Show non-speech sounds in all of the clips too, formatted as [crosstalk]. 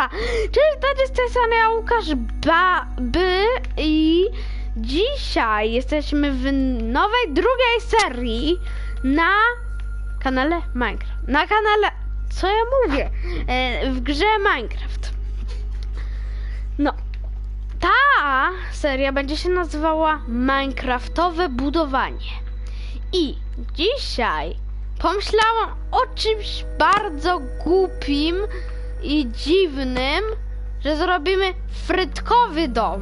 Dobra, cześć, to jest strony ja Łukasz Baby i dzisiaj jesteśmy w nowej, drugiej serii na kanale Minecraft. Na kanale, co ja mówię, e, w grze Minecraft. No, ta seria będzie się nazywała Minecraftowe budowanie. I dzisiaj pomyślałam o czymś bardzo głupim i dziwnym, że zrobimy frytkowy dom.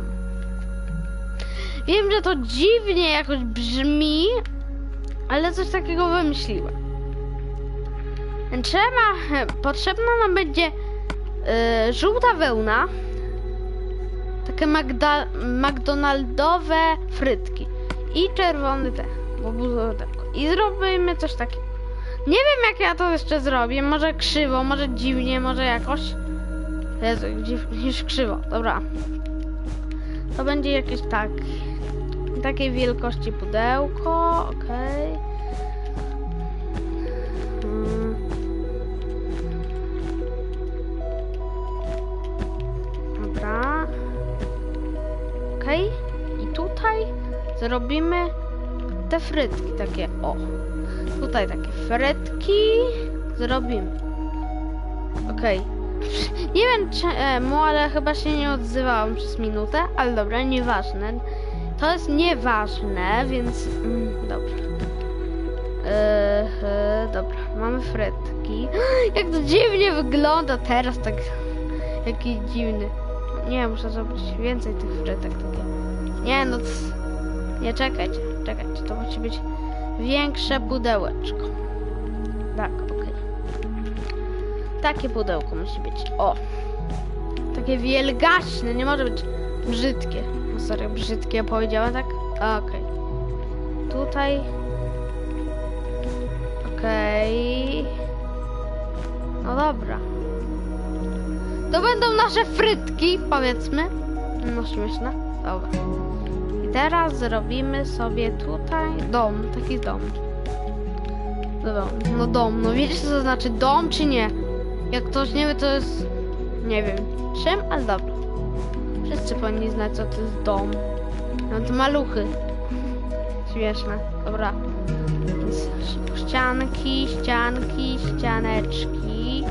Wiem, że to dziwnie jakoś brzmi, ale coś takiego wymyśliłem. Trzeba, potrzebna nam będzie y, żółta wełna, takie Magda, McDonaldowe frytki i czerwony te, buzodełko. I zrobimy coś takiego. Nie wiem jak ja to jeszcze zrobię, może krzywo, może dziwnie, może jakoś. Jezu, niż krzywo, dobra. To będzie jakieś tak, takiej wielkości pudełko, okej. Mm. Dobra. Okej. I tutaj zrobimy te frytki takie, o. Tutaj takie frytki zrobimy. Okej. [laughs] Nie wiem czemu, ale chyba się nie odzywałam przez minutę, ale dobra, nieważne. To jest nieważne, więc mm, dobra. Dobra, mamy frytki. [gasps] Jak to dziwnie wygląda teraz, tak jaki dziwny. Nie, muszę zrobić więcej tych frytek takie. Nie, no nie czekajcie, czekajcie, to musi być większe pudełeczko. Tak, okej. Takie pudełko musi być. O! Takie wielgaśne, nie może być brzydkie. No serio, brzydkie powiedziałem, tak? Okej. Tutaj. Okej. No dobra. To będą nasze frytki, powiedzmy. No śmieszne. Dobra. I teraz zrobimy sobie tutaj dom, taki dom. Dom, no dom, no wiecie co to znaczy dom czy nie? Jak ktoś nie wie to jest, nie wiem czym, ale dobra. Wszyscy powinni znać co to jest dom. No to maluchy. Śmieszne, dobra. Ścianki, ścianki, ścianeczki.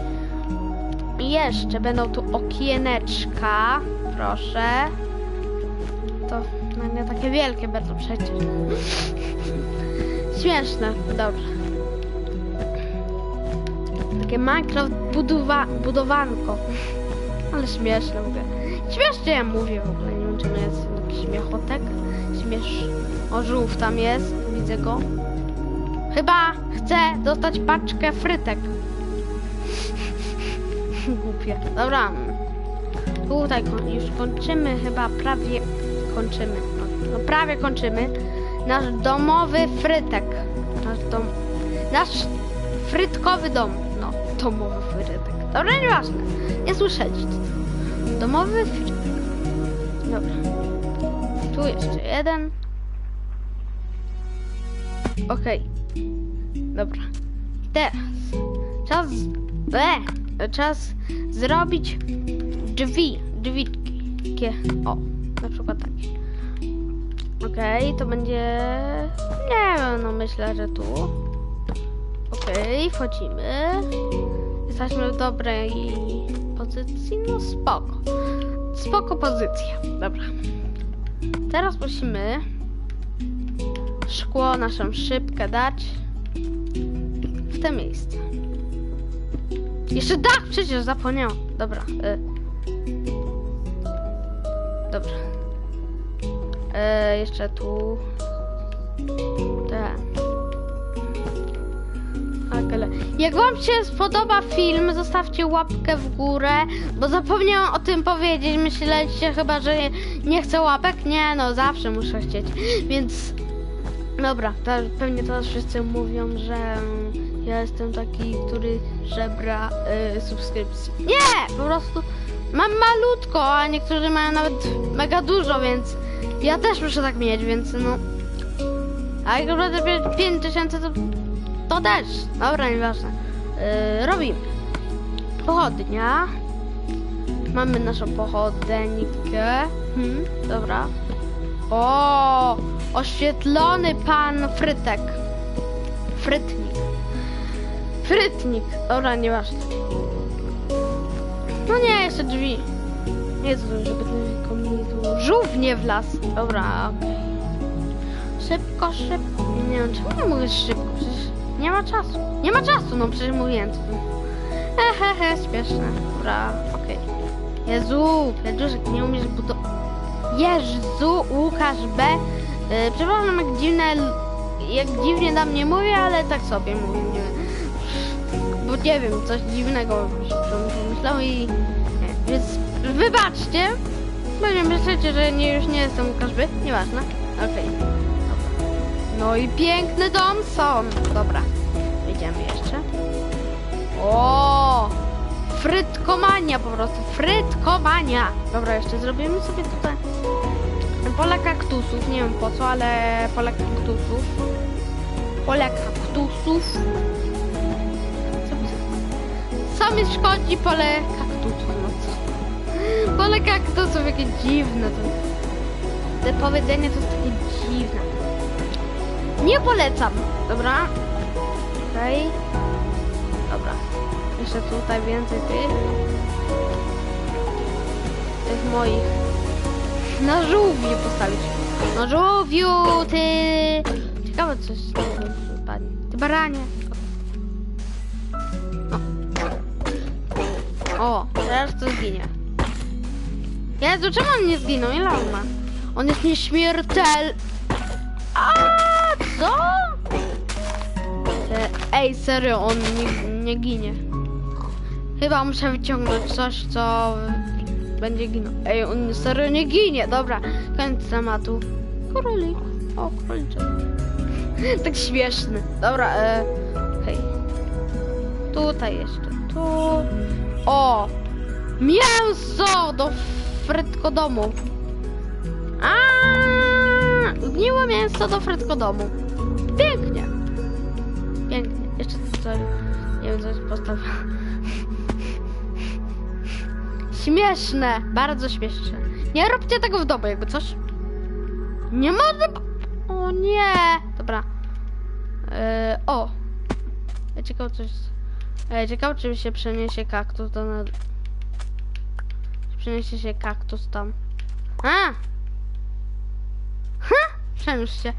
I jeszcze będą tu okieneczka, proszę. To no nie takie wielkie będą przecież. Śmieszne, dobrze. Takie Minecraft budowa budowanko. Ale śmieszne mówię. Śmiesznie ja mówię w ogóle, nie wiem czy to jest jakiś śmiechotek. Śmiesz... O, żółw tam jest, widzę go. Chyba chcę dostać paczkę frytek. [laughs] Głupie. Dobra. Tutaj już kończymy, chyba prawie kończymy. No, no prawie kończymy. Nasz domowy frytek. Nasz dom. Nasz frytkowy dom. No, domowy frytek. Dobra, nieważne. Nie słyszeliście. Domowy frytek. Dobra. Tu jeszcze jeden. Okej. Dobra. Teraz. Czas. E, czas zrobić drzwi. Takie. O. Na przykład takie. Okej, to będzie... Nie wiem, no myślę, że tu. Okej, wchodzimy. Jesteśmy w dobrej pozycji, no spoko. Spoko pozycja, dobra. Teraz musimy szkło, naszą szybkę dać w to miejsce. Jeszcze dach przecież zapomniałam. Dobra. Y. Dobra. E, jeszcze tu. Tak, jak wam się spodoba film, zostawcie łapkę w górę, bo zapomniałam o tym powiedzieć. Myśleliście chyba, że nie chcę łapek? Nie, no zawsze muszę chcieć. Więc dobra, to pewnie teraz wszyscy mówią, że mm, ja jestem taki, który żebra y, subskrypcji. Nie, po prostu mam malutko, a niektórzy mają nawet mega dużo, więc ja też muszę tak mieć, więc no. A jak będę mieć 5 tysięcy, to, to też. Dobra, nieważne. Yy, robimy. Pochodnia. Mamy naszą pochodeńkę. Hmm, dobra. O, oświetlony pan Frytek. Frytnik. Frytnik. Dobra, nieważne. No nie, jeszcze drzwi. Nie to, żeby tylko mi tu żółwnie w las. Dobra. Szybko, szybko. Nie wiem, czemu nie mówisz szybko? Przecież nie ma czasu. Nie ma czasu, no przecież mówiłem. Hehehe, śmieszne. Dobra, okej. Jezu, Pietruszek, nie umiesz budować. Jezu, Łukasz B. Yy, przepraszam, jak dziwne, jak dziwnie na mnie mówię, ale tak sobie mówię. Nie wiem. Bo nie wiem, coś dziwnego się i... Więc wybaczcie. Pewnie myślicie, że nie, już nie jestem B. Nieważne. Okej. Dobra. No i piękny dom są. Dobra. Idziemy jeszcze. O! Frytkomania po prostu. Frytkomania. Dobra, jeszcze zrobimy sobie tutaj pole kaktusów. Nie wiem po co, ale pole kaktusów. Pole kaktusów. Co, mi szkodzi pole kaktusów? No co? Pole kaktusów, jakie dziwne to. Te powiedzenie to jest takie dziwne. Nie polecam. Dobra. Okej. Dobra. Jeszcze tutaj więcej tych. Tych moich. Na żółwiu postawić. No żółwiu, ty! Ciekawe coś z tego. Ty baranie. O. teraz to zginie. Jezu, czemu on nie zginął? Ile on ma? On jest nieśmiertel... A co? E, Ej, serio, on nie, nie ginie. Chyba muszę wyciągnąć coś, co będzie ginął. Ej, on serio nie ginie. Dobra, koniec tematu. Królik. O, króliczek. [laughs] tak śmieszny. Dobra, e, hej. Tutaj jeszcze, tu. O! Mięso do frytkodomu. A, Zgniło mięso do frytkodomu. Pięknie. Pięknie. Jeszcze coś, nie wiem, coś postawię. Śmieszne, bardzo śmieszne. Nie róbcie tego w domu, jakby coś. Nie można. O nie! Dobra. E, o! Ja ciekawe coś. E, ciekawe, czy się przeniesie kaktus do. Na... Czy przeniesie się kaktus tam. A! Ha! Przeniósł się.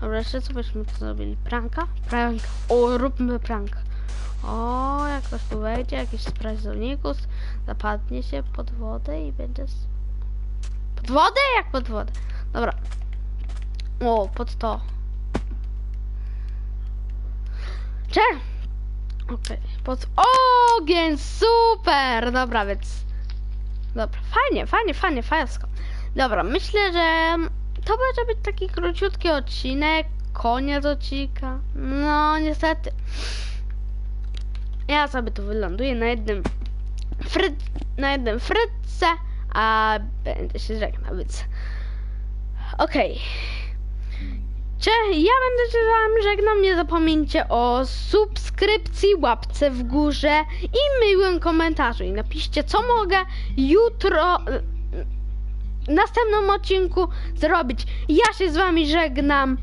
Dobra, jeszcze co byśmy tu zrobili? Pranka? Prank. O, róbmy prank. O, jak ktoś tu wejdzie, jakiś sprawdzownikus, zapadnie się pod wodę i będzie... s- Pod wodę? Jak pod wodę? Dobra. O, pod to. Cze? Okej, pod ogień, super! Dobra, więc... Dobra, fajnie, fajnie, fajnie, fajasko. Dobra, myślę, że to może być taki króciutki odcinek, koniec odcinka. No, niestety. Ja sobie tu wyląduję na jednym fryt, na jednym frytce, a będę się żegnał, więc okej. Cze, ja będę się z wami żegnał, nie zapomnijcie o subskrypcji, łapce w górze i miłym komentarzu i napiszcie co mogę jutro w następnym odcinku zrobić. Ja się z wami żegnam.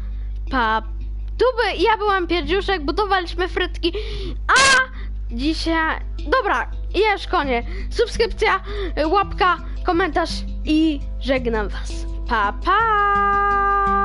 Pa. Tu by, ja byłam Pierdziuszek, budowaliśmy frytki, a dzisiaj... Dobra, już koniec. Subskrypcja, łapka, komentarz i żegnam was. Pa, pa!